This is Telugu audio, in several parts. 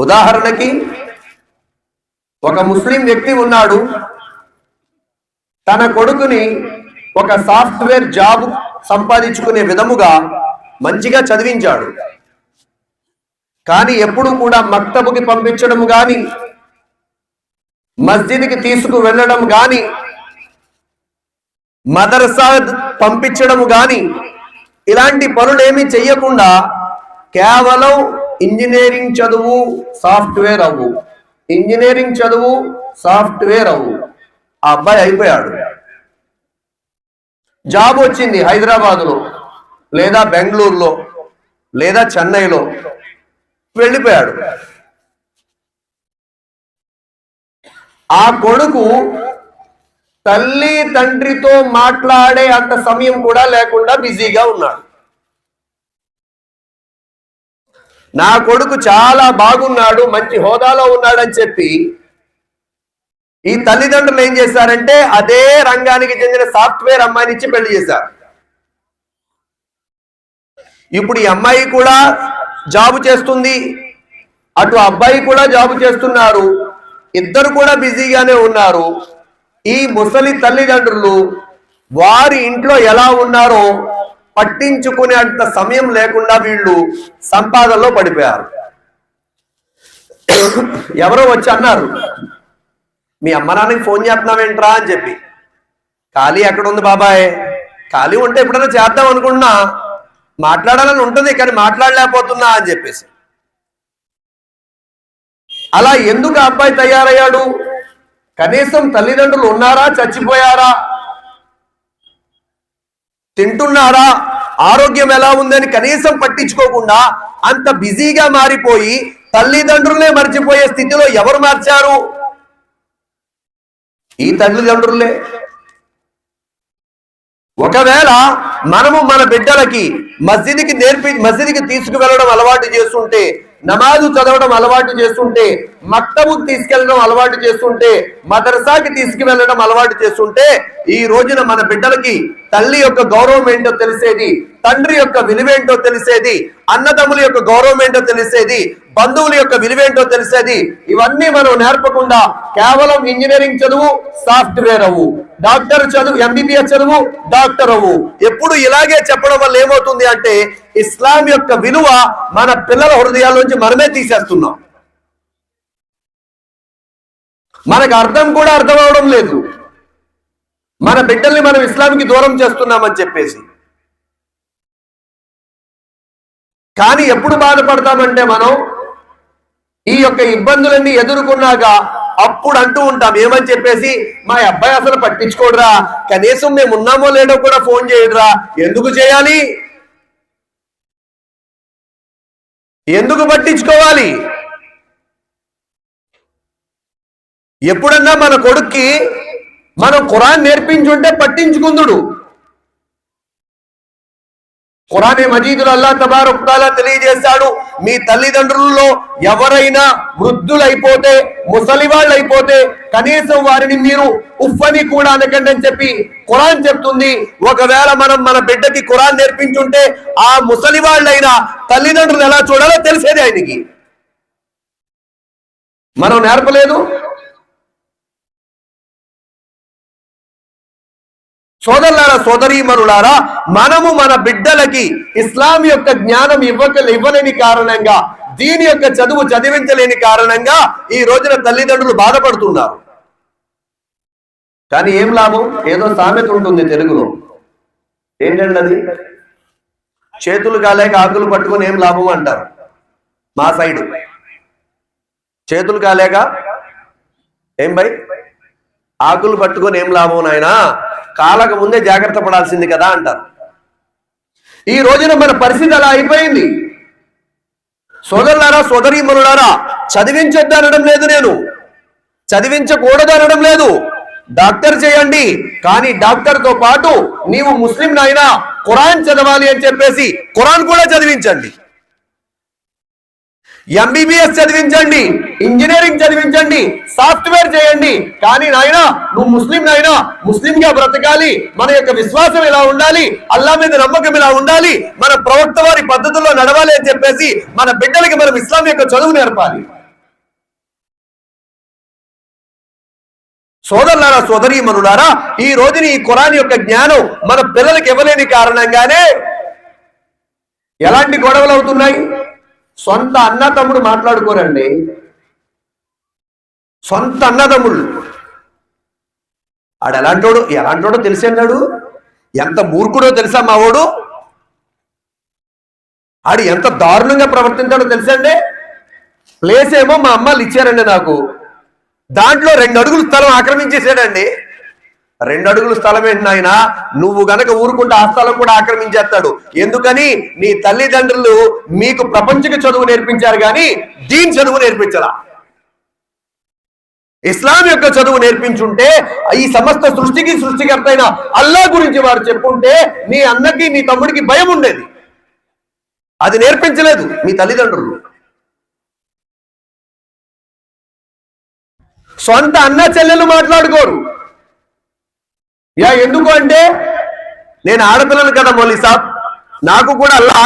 ఉదాహరణకి ఒక ముస్లిం వ్యక్తి ఉన్నాడు తన కొడుకుని ఒక సాఫ్ట్వేర్ జాబ్ సంపాదించుకునే విధముగా మంచిగా చదివించాడు. కానీ ఎప్పుడు కూడా మక్తబుకి పంపించడం గాని మస్జిద్కి తీసుకు వెళ్ళడం గాని మదర్సా పంపించడం గాని ఇలాంటి పనులేమీ చెయ్యకుండా కేవలం ఇంజనీరింగ్ చదువు సాఫ్ట్వేర్ అవ్వు. ఇంజనీరింగ్ చదువు సాఫ్ట్వేర్ అవ్వు. ఆ అబ్బాయి అయిపోయాడు. జాబ్ వచ్చింది హైదరాబాద్లో లేదా బెంగళూరులో లేదా చెన్నైలో. వెళ్ళిపోయాడు. ఆ కొడుకు తల్లి తండ్రితో మాట్లాడే అంత సమయం కూడా లేకుండా బిజీగా ఉన్నాడు. నా కొడుకు చాలా బాగున్నాడు మంచి హోదాలో ఉన్నాడని చెప్పి ఈ తల్లిదండ్రులు ఏం చేశారంటే అదే రంగానికి చెందిన సాఫ్ట్వేర్ అమ్మాయిని ఇచ్చి పెళ్ళి చేశారు. ఇప్పుడు ఈ అమ్మాయి కూడా జాబ్ చేస్తుంది అటు అబ్బాయి కూడా జాబ్ చేస్తున్నారు ఇద్దరు కూడా బిజీగానే ఉన్నారు. ఈ ముసలి తల్లిదండ్రులు వారి ఇంట్లో ఎలా ఉన్నారో పట్టించుకునే అంత సమయం లేకుండా వీళ్ళు సంపాదనలో పడిపోయారు. ఎవరో వచ్చి అన్నారు మీ అమ్మ నాన్నకి ఫోన్ చేస్తున్నావేంట్రా? అని చెప్పి. ఖాళీ ఎక్కడ ఉంది బాబాయ్? ఖాళీ ఉంటే ఎప్పుడైనా చేద్దాం అనుకున్నా మాట్లాడాలని ఉంటుంది కానీ మాట్లాడలేకపోతున్నా అని చెప్పేసి. అలా ఎందుకు అబ్బాయి తయారయ్యాడు? కనీసం తల్లిదండ్రులు ఉన్నారా? చచ్చిపోయారా? తింటున్నారా? ఆరోగ్యం ఎలా ఉందని కనీసం పట్టించుకోకుండా అంత బిజీగా మారిపోయి తల్లిదండ్రులనే మర్చిపోయే స్థితిలో ఎవరు మార్చారు? ఈ తల్లిదండ్రులే. ఒకవేళ మనము మన బిడ్డలకి మస్జిద్కి నేర్పి మస్జిద్కి తీసుకువెళ్ళడం అలవాటు చేస్తుంటే నమాజు చదవడం అలవాటు చేస్తుంటే మక్తము తీసుకెళ్ళడం అలవాటు చేస్తుంటే మదర్సాకి తీసుకువెళ్ళడం అలవాటు చేస్తుంటే ఈ రోజున మన బిడ్డలకి తల్లి యొక్క గౌరవం ఏంటో తెలిసేది తండ్రి యొక్క విలువేంటో తెలిసేది అన్నదమ్ముల యొక్క గౌరవం ఏంటో తెలిసేది బంధువుల యొక్క విలువేంటో తెలిసేది ఇవన్నీ మనం నేర్పకుండా కేవలం ఇంజనీరింగ్ చదువు సాఫ్ట్వేర్ అవ్వు. డాక్టర్ చదువు ఎంబీబీఎస్ చదువు డాక్టర్ అవ్వు. ఎప్పుడు ఇలాగే చెప్పడం వల్ల ఏమవుతుంది అంటే ఇస్లాం యొక్క విలువ మన పిల్లల హృదయాల్లోంచి మనమే తీసేస్తున్నాం. మనకు అర్థం కూడా అర్థం అవడం లేదు. మన బిడ్డల్ని మనం ఇస్లాంకి దూరం చేస్తున్నామని చెప్పేసి. కానీ ఎప్పుడు బాధపడతామంటే మనం ఈ యొక్క ఇబ్బందులన్నీ ఎదుర్కొన్నాక అప్పుడు అంటూ ఉంటాం ఏమని చెప్పేసి మా అబ్బాయి అసలు పట్టించుకోడురా కనీసం మేము ఉన్నామో లేడో కూడా ఫోన్ చేయడరా ఎందుకు చేయాలి? ఎందుకు పట్టించుకోవాలి? ఎప్పుడన్నా మన కొడుక్కి మనం ఖురాన్ నేర్పించుంటే పట్టించుకుందుడు. ఖురానే మజీదులు అల్లా తబారుక్తాలా తెలియజేశాడు మీ తల్లిదండ్రులలో ఎవరైనా వృద్ధులైపోతే ముసలి వాళ్ళు అయిపోతే కనీసం వారిని మీరు ఉఫ్ఫని కూడా అనకండి అని చెప్పి ఖురాన్ చెప్తుంది. ఒకవేళ మనం మన బిడ్డకి ఖురాన్ నేర్పించుంటే ఆ ముసలి వాళ్ళైనా తల్లిదండ్రులు ఎలా చూడాలో తెలిసేది ఆయనకి. మనం నేర్పలేదు? సోదరులారా సోదరీమరులారా మనము మన బిడ్డలకి ఇస్లాం యొక్క జ్ఞానం ఇవ్వక ఇవ్వలేని కారణంగా దీని యొక్క చదువు చదివించలేని కారణంగా ఈ రోజున తల్లిదండ్రులు బాధపడుతున్నారు. కానీ ఏం లాభం? ఏదో సామెత ఉంటుంది తెలుగులో. ఏంటండి చేతులు కాలేక ఆకులు పట్టుకొని ఏం లాభం అంటారు? మా సైడు. చేతులు కాలేక? ఏం బై? ఆకులు పట్టుకొని ఏం లాభం నాయనా? కాలక ముందే జాగ్రత్త పడాల్సింది కదా అంటారు. ఈ రోజున మన పరిస్థితి అలా అయిపోయింది. సోదరులారా సోదరీమనులారా చదివించొద్దు అనడం లేదు నేను. చదివించకూడదు అనడం లేదు. డాక్టర్ చేయండి కానీ డాక్టర్తో పాటు నీవు ముస్లిం నాయనా ఖురాన్ చదవాలి అని చెప్పేసి ఖురాన్ కూడా చదివించండి. ఎంబీబీఎస్ చదివించండి ఇంజనీరింగ్ చదివించండి సాఫ్ట్వేర్ చేయండి. కానీ నాయన నువ్వు ముస్లిం నాయన ముస్లిం గా బ్రతకాలి. మన యొక్క విశ్వాసం ఇలా ఉండాలి? అల్లా మీద నమ్మకం ఇలా ఉండాలి? మన ప్రవక్త వారి పద్ధతుల్లో నడవాలి అని చెప్పేసి మన బిడ్డలకి మనం ఇస్లాం యొక్క చదువు నేర్పాలి. సోదరులారా సోదరీమనులారా ఈ రోజుని ఈ కురాన్ యొక్క జ్ఞానం మన పిల్లలకి ఇవ్వలేని కారణంగానే ఎలాంటి గొడవలు అవుతున్నాయి? సొంత అన్న తమ్ముడు మాట్లాడుకోరండి. సొంత అన్నదమ్ముళ్ళు. ఆడు ఎలాంటోడు ఎలాంటోడో తెలిసేనాడు ఎంత మూర్ఖుడో తెలుసా మావోడు? ఆడు ఎంత దారుణంగా ప్రవర్తించాడో తెలుసండి ప్లేస్ ఏమో మా అమ్మాలు ఇచ్చారండి నాకు. దాంట్లో రెండు అడుగులు స్థలం ఆక్రమించేసాడండి రెండు అడుగుల స్థలం ఏంటి నాయన? నువ్వు గనక ఊరుకుంటే ఆ స్థలం కూడా ఆక్రమించేస్తాడు. ఎందుకని? నీ తల్లిదండ్రులు మీకు ప్రపంచక చదువు నేర్పించారు కానీ దీని చదువు నేర్పించరా ఇస్లాం యొక్క చదువు నేర్పించుంటే ఈ సమస్త సృష్టికి సృష్టికర్త అయిన అల్లా గురించి వారు చెప్పుంటే నీ అన్నకి నీ తమ్ముడికి భయం ఉండేది. అది నేర్పించలేదు మీ తల్లిదండ్రులు. సొంత అన్న చెల్లెలు మాట్లాడుకోరు. యా ఎందుకు అంటే నేను ఆడపిల్లలు కదా మౌలి సాబ్ నాకు కూడా అల్లా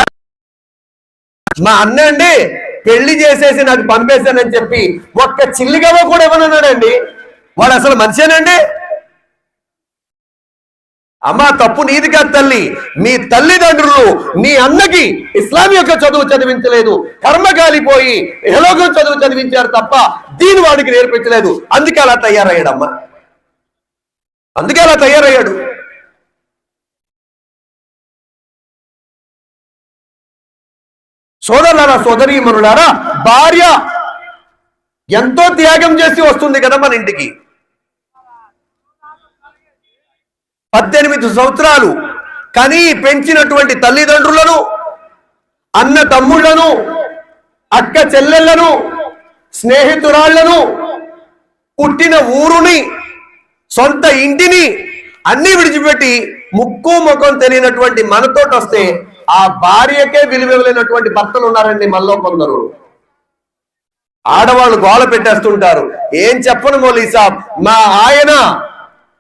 మా అన్న అండి పెళ్ళి చేసేసి నాకు పంపేశానని చెప్పి ఒక్క చిల్లిగా కూడా ఇవ్వనన్నాడండి. వాడు అసలు మనిషేనండి? అమ్మా తప్పు నీది కాదు తల్లి. నీ తల్లిదండ్రులు నీ అన్నకి ఇస్లాం యొక్క చదువు చదివించలేదు. కర్మ కాలిపోయి ఎలోగం చదువు చదివించారు తప్ప దీని వాడికి నేర్పించలేదు. అందుకే అలా తయారయ్యాడమ్మా. అందుకే అలా తయారయ్యాడు. సోదరులారా సోదరీమణులారా భార్య ఎంతో త్యాగం చేసి వస్తుంది కదా మన ఇంటికి. పద్దెనిమిది సంవత్సరాలు కని పెంచినటువంటి తల్లిదండ్రులను అన్న తమ్ముళ్ళను అక్క చెల్లెళ్ళను స్నేహితురాళ్ళను పుట్టిన ఊరుని సొంత ఇంటిని అన్ని విడిచిపెట్టి ముక్కు ముఖం తెలియనటువంటి మనతోటి వస్తే ఆ భార్యకే విలువలేనటువంటి భర్తలు ఉన్నారండి మనలో కొందరు. ఆడవాళ్ళు గోల పెట్టేస్తుంటారు. ఏం చెప్పను మోలీసాబ్ మా ఆయన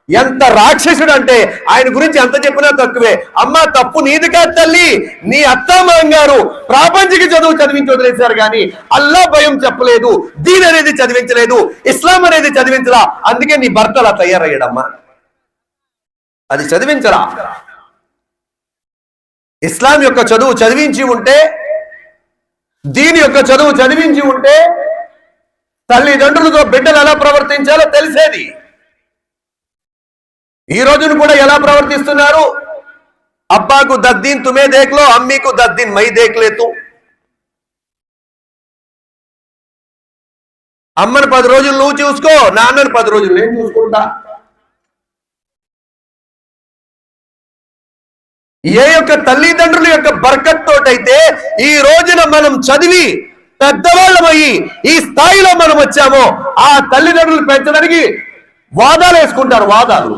ఎంత రాక్షసుడు అంటే ఆయన గురించి ఎంత చెప్పినా తక్కువే. అమ్మ తప్పు నీది కాదు తల్లి. నీ అత్తమాం గారు ప్రాపంచిక చదువు చదివించి వదిలేశారు కానీ అల్లా భయం చెప్పలేదు దీని అనేది చదివించలేదు ఇస్లాం అనేది చదివించరా అందుకే నీ భర్త అలా తయారయ్యాడమ్మా. అది చదివించరా? ఇస్లాం యొక్క చదువు చదివించి ఉంటే దీని యొక్క చదువు చదివించి ఉంటే తల్లిదండ్రులతో బిడ్డలు ఎలా ప్రవర్తించాలో తెలిసేది. ఈ రోజును కూడా ఎలా ప్రవర్తిస్తున్నారు? అబ్బాకు దద్దీన్ తుమే దేఖ్లో అమ్మీకు దద్దీన్ మై దేఖ్లేతు. అమ్మను పది రోజులు నువ్వు చూసుకో నాన్నను పది రోజులు నేను చూసుకుంటా. ఏ యొక్క తల్లిదండ్రుల యొక్క బర్కత్ తోటైతే ఈ రోజున మనం చదివి పెద్దవాళ్ళమయ్యి ఈ స్థాయిలో మనం వచ్చామో ఆ తల్లిదండ్రులు పెంచడానికి వాదాలు వేసుకుంటారు వాదాలు.